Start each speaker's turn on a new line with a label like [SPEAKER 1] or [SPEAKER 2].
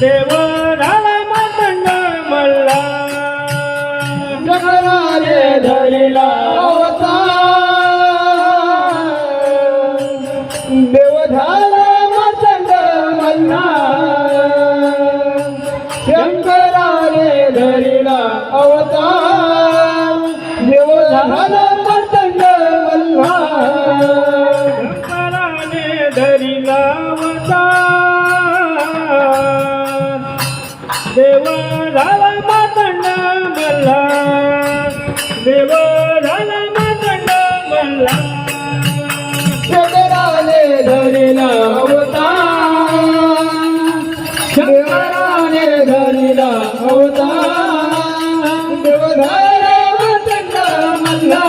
[SPEAKER 1] देवाला मतंड मल्ला.
[SPEAKER 2] जगणारे धरिला देव झाला मतंड मल्ला. शंकरारे धरिला अवतार. देव झाला मतंड मल्ला.
[SPEAKER 1] शंकराने धरिला अवतार. देव झाला मातंड मल्ला देव झाला मातंड मल्ला
[SPEAKER 2] शंकराने धरिला अवतार. शंकराने देव झाला मातंड मल्ला